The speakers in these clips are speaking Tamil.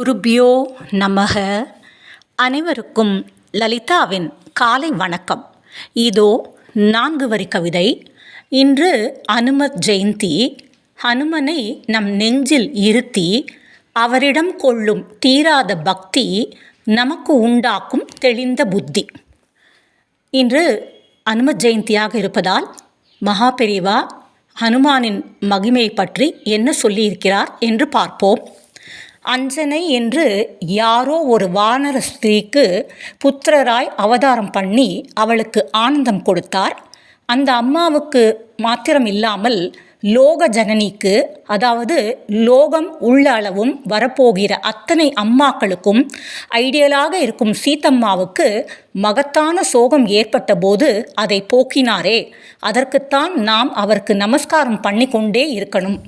குருபியோ நமக. அனைவருக்கும் லலிதாவின் காலை வணக்கம். இதோ நான்கு வரி கவிதை. இன்று அனுமத் ஜெயந்தி ஹனுமனை நம் நெஞ்சில் இருத்தி அவரிடம் கொள்ளும் தீராத பக்தி நமக்கு உண்டாக்கும் தெளிந்த புத்தி. இன்று அனுமத் ஜெயந்தியாக இருப்பதால் மகாபெரிவா ஹனுமானின் மகிமை பற்றி என்ன சொல்லியிருக்கிறார் என்று பார்ப்போம். அஞ்சனை என்று யாரோ ஒரு வானர ஸ்திரீக்கு புத்திரராய் அவதாரம் பண்ணி அவளுக்கு ஆனந்தம் கொடுத்தார். அந்த அம்மாவுக்கு மாத்திரம் இல்லாமல் லோக ஜனனிக்கு அதாவது லோகம் உள்ள அளவும் வரப்போகிற அத்தனை அம்மாக்களுக்கும் ஐடியலாக இருக்கும் சீத்தம்மாவுக்கு மகத்தான சோகம் ஏற்பட்ட போது அதை போக்கினாரே. அதற்குத்தான் நாம் அவருக்கு நமஸ்காரம் பண்ணி கொண்டே இருக்கணும்.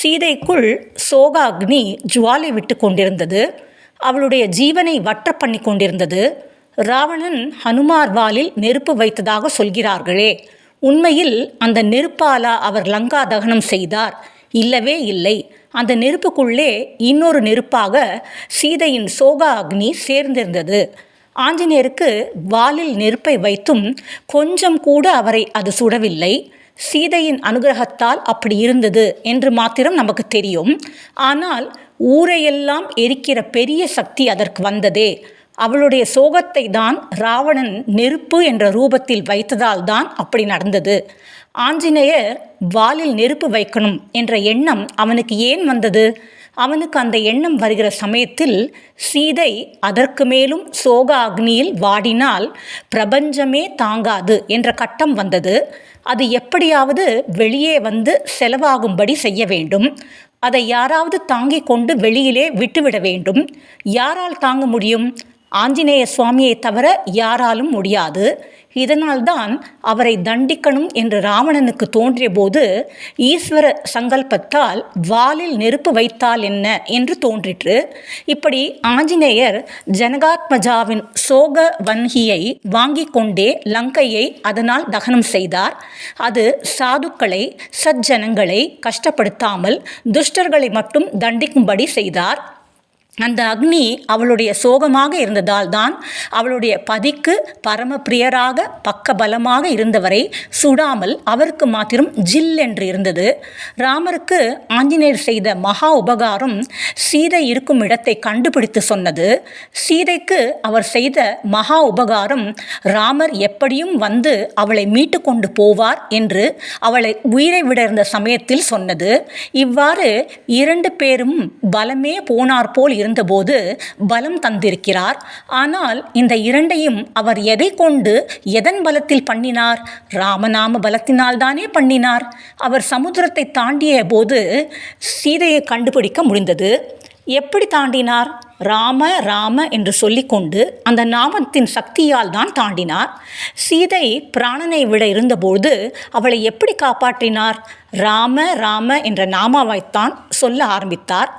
சீதைக்குள் சோகாக்னி ஜுவாலை விட்டு கொண்டிருந்தது. அவளுடைய ஜீவனை வற்ற பண்ணி கொண்டிருந்தது. ராவணன் ஹனுமார் வாலில் நெருப்பு வைத்ததாக சொல்கிறார்களே உண்மையில் அந்த நெருப்பாலா அவர் லங்கா தகனம் செய்தார்? இல்லவே இல்லை. அந்த நெருப்புக்குள்ளே இன்னொரு நெருப்பாக சீதையின் சோகா அக்னி சேர்ந்திருந்தது. ஆஞ்சநேயருக்கு வாலில் நெருப்பை வைத்தும் கொஞ்சம் கூட அவரை அது சுடவில்லை. சீதையின் அனுகிரகத்தால் அப்படி இருந்தது என்று மாத்திரம் நமக்கு தெரியும். ஆனால் ஊரையெல்லாம் எரிக்கிற பெரிய சக்தி அதற்கு வந்ததே. அவளுடைய சோகத்தை தான் ராவணன் நெருப்பு என்ற ரூபத்தில் வைத்ததால் தான் அப்படி நடந்தது. ஆஞ்சநேயர் வாலில் நெருப்பு வைக்கணும் என்ற எண்ணம் அவனுக்கு ஏன் வந்தது? அவனுக்கு அந்த எண்ணம் வருகிற சமயத்தில் சீதை அதற்கு மேலும் சோக அக்னியில் வாடினால் பிரபஞ்சமே தாங்காது என்ற கட்டம் வந்தது. அது எப்படியாவது வெளியே வந்து செலவாகும்படி செய்ய வேண்டும். அதை யாராவது தாங்கிக் கொண்டு வெளியிலே விட்டுவிட வேண்டும். யாரால் தாங்க முடியும்? ஆஞ்சநேய சுவாமியை தவிர யாராலும் முடியாது. இதனால்தான் அவரை தண்டிக்கணும் என்று ராவணனுக்கு தோன்றிய போது ஈஸ்வர சங்கல்பத்தால் வாலில் நெருப்பு வைத்தால் என்ன என்று தோன்றிற்று. இப்படி ஆஞ்சநேயர் ஜனகாத்மஜாவின் சோக வன்கியை வாங்கி கொண்டே லங்கையை அதனால் தகனம் செய்தார். அது சாதுக்களை சஜ்ஜனங்களை கஷ்டப்படுத்தாமல் துஷ்டர்களை மட்டும் தண்டிக்கும்படி செய்தார். அந்த அக்னி அவளுடைய சோகமாக இருந்ததால் தான் அவளுடைய பதிக்கு பரமபிரியராக பக்கபலமாக இருந்தவரை சுடாமல் அவருக்கு மாத்திரம் ஜில் என்று இருந்தது. ராமருக்கு ஆஞ்சநேயர் செய்த மகா உபகாரம் சீதை இருக்கும் இடத்தை கண்டுபிடித்து சொன்னது. சீதைக்கு அவர் செய்த மகா உபகாரம் ராமர் எப்படியும் வந்து அவளை மீட்டு கொண்டு போவார் என்று அவளை உயிரை விட இருந்த சமயத்தில் சொன்னது. இவ்வாறு இரண்டு பேரும் பலமே போனார் போல் இருந்தபோது பலம் தந்திருக்கிறார். ஆனால் இந்த இரண்டையும் அவர் எதை கொண்டு எதன் பலத்தில் பண்ணினார்? ராமநாம பலத்தினால் தானே பண்ணினார். அவர் சமுத்திரத்தை தாண்டிய போது சீதையை கண்டுபிடிக்க முடிந்தது. எப்படி தாண்டினார்? ராம ராம என்று சொல்லிக்கொண்டு அந்த நாமத்தின் சக்தியால் தான் தாண்டினார். சீதை பிராணனை விட இருந்தபோது அவளை எப்படி காப்பாற்றினார்? ராம ராம என்ற நாமாவைத்தான் சொல்ல ஆரம்பித்தார்.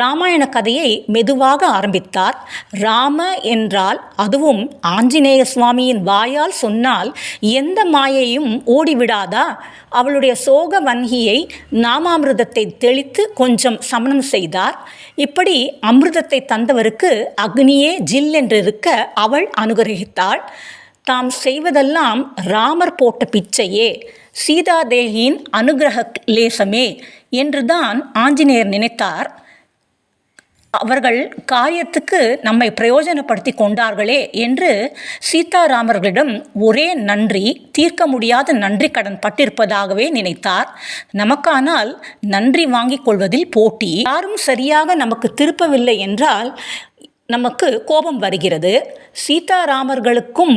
ராமாயண கதையை மெதுவாக ஆரம்பித்தார். ராம என்றால் அதுவும் ஆஞ்சநேய சுவாமியின் வாயால் சொன்னால் எந்த மாயையும் ஓடிவிடாதா? அவளுடைய சோக வன்கியை நாமாமிர்தத்தை தெளித்து கொஞ்சம் சமணம் செய்தார். இப்படி அமிர்தத்தை தந்தவருக்கு அக்னியே ஜில் என்றிருக்க அவள் அனுகிரகித்தாள். தாம் செய்வதெல்லாம் ராமர் போட்ட பிச்சையே. சீதாதேகியின் அனுகிரக லேசமே என்றுதான் ஆஞ்சநேயர் நினைத்தார். அவர்கள் காரியத்துக்கு நம்மை பிரயோஜனப்படுத்தி கொண்டார்களே என்று சீதாராமர்களிடம் ஒரே நன்றி தீர்க்க முடியாத நன்றி கடன் பட்டிருப்பதாகவே நினைத்தார். நமக்கானால் நன்றி வாங்கிக் கொள்வதில் போட்டி. யாரும் சரியாக நமக்கு திருப்பவில்லை என்றால் நமக்கு கோபம் வருகிறது. சீதாராமர்களுக்கும்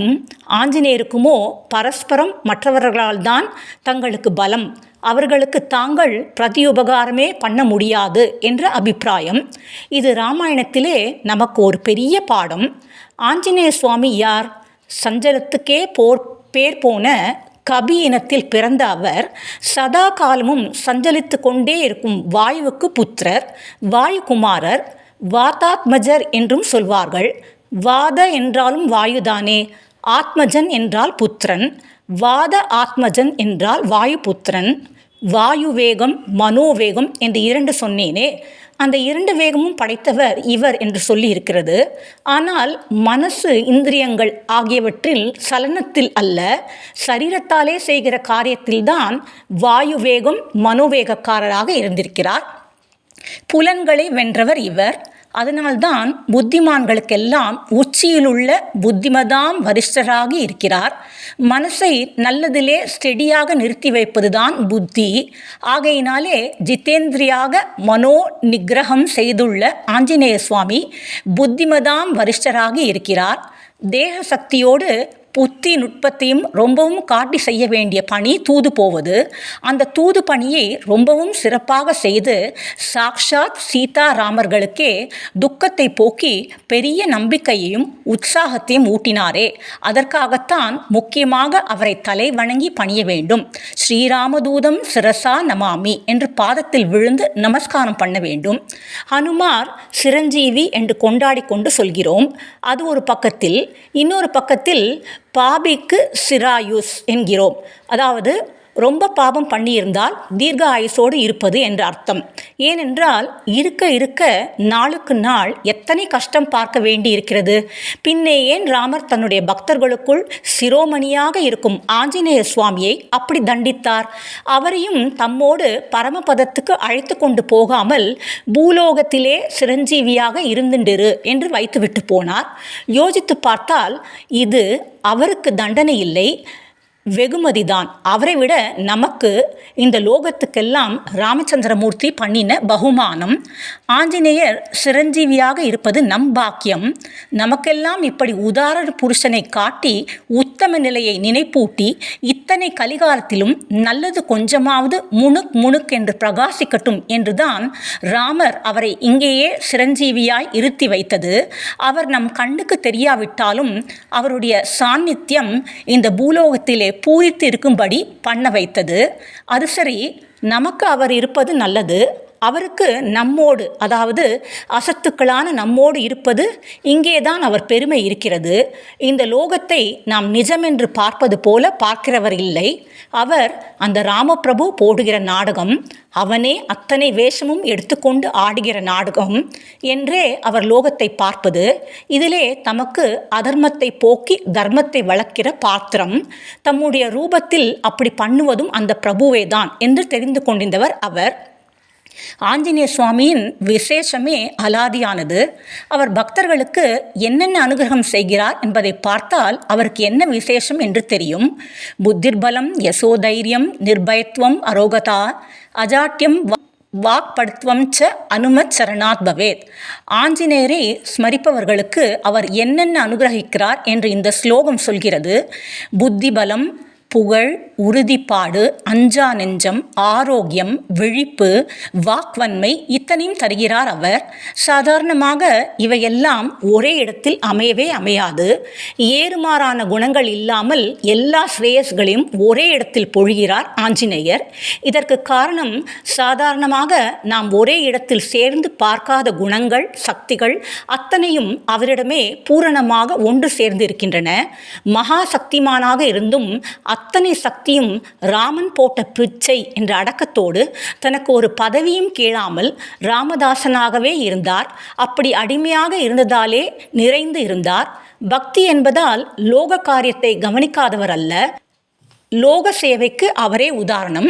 ஆஞ்சநேயருக்குமோ பரஸ்பரம் மற்றவர்களால் தான் தங்களுக்கு பலம். அவர்களுக்கு தாங்கள் பிரதியுபகாரமே பண்ண முடியாது என்ற அபிப்பிராயம். இது ராமாயணத்திலே நமக்கு ஒரு பெரிய பாடம். ஆஞ்சநேய சுவாமி யார்? சஞ்சலத்துக்கே போர் பேர் போன கபி இனத்தில் பிறந்த அவர் சதா காலமும் சஞ்சலித்து கொண்டே இருக்கும் வாயுவுக்கு புத்திரர் வாயுகுமாரர் வாதாத்மஜர் என்றும் சொல்வார்கள். வாத என்றாலும் வாயுதானே ஆத்மஜன் என்றால் புத்திரன் வாத ஆத்மஜன் என்றால் வாயு புத்திரன் வாயு வேகம் மனோவேகம் என்று இரண்டு சொன்னேனே. அந்த இரண்டு வேகமும் படைத்தவர் இவர் என்று சொல்லி இருக்கிறது ஆனால் மனசு இந்திரியங்கள் ஆகியவற்றில் சலனத்தில் அல்ல. சரீரத்தாலே செய்கிற காரியத்தில்தான் வாயு வேகம் மனோவேகக்காரராக இருந்திருக்கிறார். புலன்களை வென்றவர் இவர். அதனால்தான் புத்திமான்களுக்கெல்லாம் உச்சியிலுள்ள புத்திமதாம் வரிஷ்டராகி இருக்கிறார். மனசை நல்லதிலே ஸ்டெடியாக நிறுத்தி வைப்பதுதான் புத்தி. ஆகையினாலே ஜிதேந்திரியாக மனோ நிகிரகம் செய்துள்ள ஆஞ்சநேய சுவாமி புத்திமதாம் வரிஷ்டராகி இருக்கிறார். தேக சக்தியோடு புத்தி நுட்பத்தையும் ரொம்பவும் காட்டி செய்ய வேண்டிய பணி தூது போவது. அந்த தூது பணியை ரொம்பவும் சிறப்பாக செய்து சாக்ஷாத் சீதாராமர்களுக்கே துக்கத்தை போக்கி பெரிய நம்பிக்கையையும் உற்சாகத்தையும் ஊட்டினாரே. அதற்காகத்தான் முக்கியமாக அவரை தலை வணங்கி பணிய வேண்டும். ஸ்ரீராமதூதம் சிரசா நமாமி என்று பாதத்தில் விழுந்து நமஸ்காரம் பண்ண வேண்டும். ஹனுமார் சிரஞ்சீவி என்று கொண்டாடி கொண்டு சொல்கிறோம். அது ஒரு பக்கத்தில் இன்னொரு பக்கத்தில் பாபிக்கு சிராயுஸ் என்கிறோம். அதாவது ரொம்ப பாபம் பண்ணியிருந்தால் தீர்க்க ஆயுசோடு இருப்பது என்று அர்த்தம். ஏனென்றால் இருக்க இருக்க நாளுக்கு நாள் எத்தனை கஷ்டம் பார்க்க வேண்டி இருக்கிறது பின்னே ஏன் ராமர் தன்னுடைய பக்தர்களுக்குள் சிரோமணியாக இருக்கும் ஆஞ்சநேய சுவாமியை அப்படி தண்டித்தார்? அவரையும் தம்மோடு பரமபதத்துக்கு அழைத்து கொண்டு போகாமல் பூலோகத்திலே சிரஞ்சீவியாக இருந்துண்டிரு என்று வைத்துவிட்டு போனார். யோசித்து பார்த்தால் இது அவருக்கு தண்டனை இல்லை வெகுமதிதான். அவரை விட நமக்கு இந்த லோகத்துக்கெல்லாம் ராமச்சந்திரமூர்த்தி பண்ணின பகுமானம். ஆஞ்சநேயர் சிரஞ்சீவியாக இருப்பது நம் பாக்கியம். நமக்கெல்லாம் இப்படி உதாரண புருஷனை காட்டி உத்தம நிலையை நினைப்பூட்டி இத்தனை கலிகாலத்திலும் நல்லது கொஞ்சமாவது முணுக் முணுக் என்று பிரகாசிக்கட்டும் என்றுதான் ராமர் அவரை இங்கேயே சிரஞ்சீவியாய் இருத்தி வைத்தது. அவர் நம் கண்ணுக்கு தெரியாவிட்டாலும் அவருடைய சாநித்தியம் இந்த பூலோகத்திலே பூரித்து இருக்கும்படி பண்ண வைத்தது. அது சரி நமக்கு அவர் இருப்பது நல்லது. அவருக்கு நம்மோடு அதாவது அசத்துக்களான நம்மோடு இருப்பது இங்கேதான் அவர் பெருமை இருக்கிறது. இந்த லோகத்தை நாம் நிஜமென்று பார்ப்பது போல பார்க்கிறவர் இல்லை. அவர் அந்த ராமபிரபு போடுகிற நாடகம் அவனே அத்தனை வேஷமும் எடுத்துக்கொண்டு ஆடுகிற நாடகம் என்றே அவர் லோகத்தை பார்ப்பது. இதிலே தமக்கு அதர்மத்தை போக்கி தர்மத்தை வளர்க்கிற பாத்திரம் தம்முடைய ரூபத்தில் அப்படி பண்ணுவதும் அந்த பிரபுவே தான் என்று தெரிந்து கொண்டிருந்தவர் அவர். ஆஞ்சநேய சுவாமியின் விசேஷமே அலாதியானது. அவர் பக்தர்களுக்கு என்னென்ன அனுகிரகம் செய்கிறார் என்பதை பார்த்தால் அவருக்கு என்ன விசேஷம் என்று தெரியும். புத்திர்பலம் யசோதைரியம் நிர்பயத்துவம் அரோகதா அஜாட்டியம் வாக்படுத்துவம் ச அனுமத் சரணாத் பவேத். ஆஞ்சநேயரை ஸ்மரிப்பவர்களுக்கு அவர் என்னென்ன அனுகிரகிக்கிறார் என்று இந்த ஸ்லோகம் சொல்கிறது. புத்திபலம் புகழ் உறுதிப்பாடு அஞ்சா நெஞ்சம் ஆரோக்கியம் விழிப்பு வாக்வன்மை இத்தனையும் தருகிறார் அவர். சாதாரணமாக இவையெல்லாம் ஒரே இடத்தில் அமையவே அமையாது. ஏறுமாறான குணங்கள் இல்லாமல் எல்லா ஸ்ரேயஸ்களையும் ஒரே இடத்தில் பொழிகிறார் ஆஞ்சநேயர். இதற்கு காரணம் சாதாரணமாக நாம் ஒரே இடத்தில் சேர்ந்து பார்க்காத குணங்கள் சக்திகள் அத்தனையும் அவரிடமே பூரணமாக ஒன்று சேர்ந்து இருக்கின்றன மகா சக்திமானாக இருந்தும் அத்தனை சக்தியும் ராமன் போட்ட பிச்சை என்ற அடக்கத்தோடு தனக்கு ஒரு பதவியும் கேளாமல் ராமதாசனாகவே இருந்தார். அப்படி அடிமையாக இருந்ததாலே நிறைந்து இருந்தார். பக்தி என்பதால் லோக காரியத்தை கவனிக்காதவர் அல்ல. லோக சேவைக்கு அவரே உதாரணம்.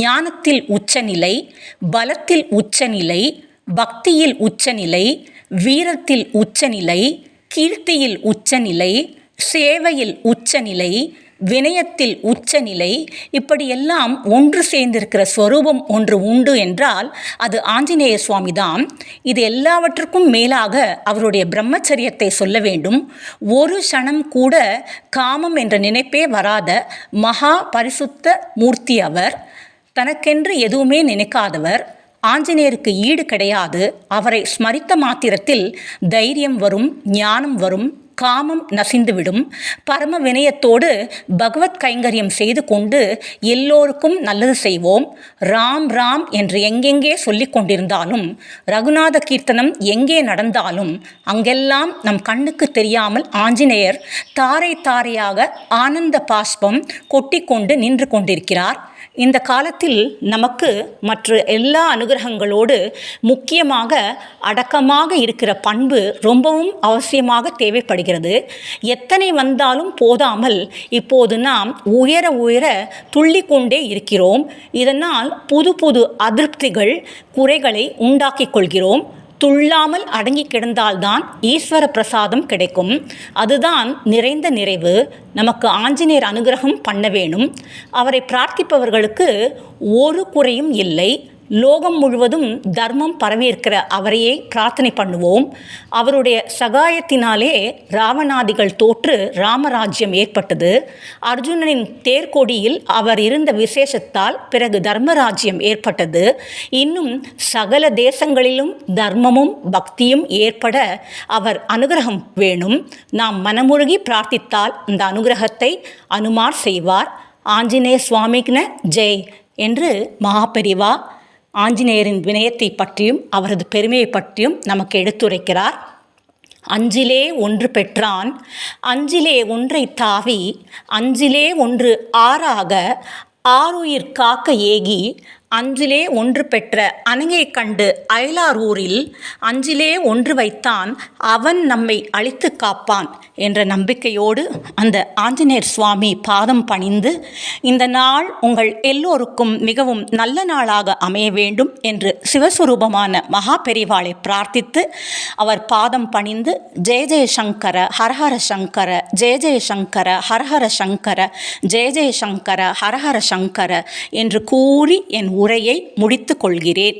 ஞானத்தில் உச்சநிலை பலத்தில் உச்சநிலை பக்தியில் உச்சநிலை வீரத்தில் உச்சநிலை கீர்த்தியில் உச்சநிலை சேவையில் உச்சநிலை வினயத்தில் உச்சநிலை இப்படியெல்லாம் ஒன்று சேர்ந்திருக்கிற ஸ்வரூபம் ஒன்று உண்டு என்றால் அது ஆஞ்சநேய சுவாமி தான் இது எல்லாவற்றுக்கும் மேலாக அவருடைய பிரம்மச்சரியத்தை சொல்ல வேண்டும். ஒரு க்ஷணம் கூட காமம் என்ற நினைப்பே வராத மகா பரிசுத்த மூர்த்தி அவர். தனக்கென்று எதுவுமே நினைக்காதவர். ஆஞ்சநேயருக்கு ஈடு கிடையாது. அவரை ஸ்மரித்த மாத்திரத்தில் தைரியம் வரும் ஞானம் வரும். காமம் நசிந்துவிடும். பரம வினயத்தோடு பகவத் கைங்கரியம் செய்து கொண்டு எல்லோருக்கும் நல்லது செய்வோம். ராம் ராம் என்று எங்கெங்கே சொல்லிக் கொண்டிருந்தாலும் ரகுநாத கீர்த்தனம் எங்கே நடந்தாலும் அங்கெல்லாம் நம் கண்ணுக்கு தெரியாமல் ஆஞ்சநேயர் தாரை தாரையாக ஆனந்த பாஷ்பம் கொட்டிக்கொண்டு நின்று கொண்டிருக்கிறார். இந்த காலத்தில் நமக்கு மற்ற எல்லா அனுகிரகங்களோடு முக்கியமாக அடக்கமாக இருக்கிற பண்பு ரொம்பவும் அவசியமாக தேவைப்படுகிறது. எத்தனை வந்தாலும் போதாமல் இப்போது நாம் உயர உயர துள்ளிக்கொண்டே இருக்கிறோம். இதனால் புது புது அதிருப்திகள் குறைகளை உண்டாக்கிக் கொள்கிறோம். துள்ளாமல் அடங்கி கிடந்தால்தான் ஈஸ்வர பிரசாதம் கிடைக்கும். அதுதான் நிறைந்த நிறைவு. நமக்கு ஆஞ்சநேயர் அனுகிரகம் பண்ண வேணும். அவரை பிரார்த்திப்பவர்களுக்கு ஒரு குறையும் இல்லை. லோகம் முழுவதும் தர்மம் பரவியிருக்கிற அவரையே பிரார்த்தனை பண்ணுவோம். அவருடைய சகாயத்தினாலே ராவணாதிகள் தோற்று ராமராஜ்யம் ஏற்பட்டது. அர்ஜுனனின் தேர்கொடியில் அவர் இருந்த விசேஷத்தால் பிறகு தர்மராஜ்யம் ஏற்பட்டது. இன்னும் சகல தேசங்களிலும் தர்மமும் பக்தியும் ஏற்பட அவர் அனுகிரகம் வேணும். நாம் மனமுருகி பிரார்த்தித்தால் இந்த அனுகிரகத்தை அனுமார் செய்வார். ஆஞ்சநேய சுவாமிக்ன ஜெய் என்று மகாபெரிவா ஆஞ்சநேயரின் வினயத்தை பற்றியும் அவரது பெருமையை பற்றியும் நமக்கு எடுத்துரைக்கிறார். அஞ்சிலே ஒன்று பெற்றான் அஞ்சிலே ஒன்றை தாவி அஞ்சிலே ஒன்று ஆறாக ஆறுயிர் காக்க ஏகி அஞ்சிலே ஒன்று பெற்ற அணங்கை கண்டு அயலார் ஊரில் அஞ்சிலே ஒன்று வைத்தான் அவன் நம்மை அழித்து காப்பான் என்ற நம்பிக்கையோடு அந்த ஆஞ்சநேயர் சுவாமி பாதம் பணிந்து இந்த நாள் உங்கள் எல்லோருக்கும் மிகவும் நல்ல நாளாக அமைய வேண்டும் என்று சிவஸ்வரூபமான மகா பெரிவாளை பிரார்த்தித்து அவர் பாதம் பணிந்து ஜெய ஜெய சங்கர ஹரஹர சங்கர ஜெய ஜெய சங்கர ஹரஹர சங்கர ஜெய ஜெய சங்கர ஹரஹர சங்கர என்று கூறி என் உரையை முடித்து கொள்கிறேன்.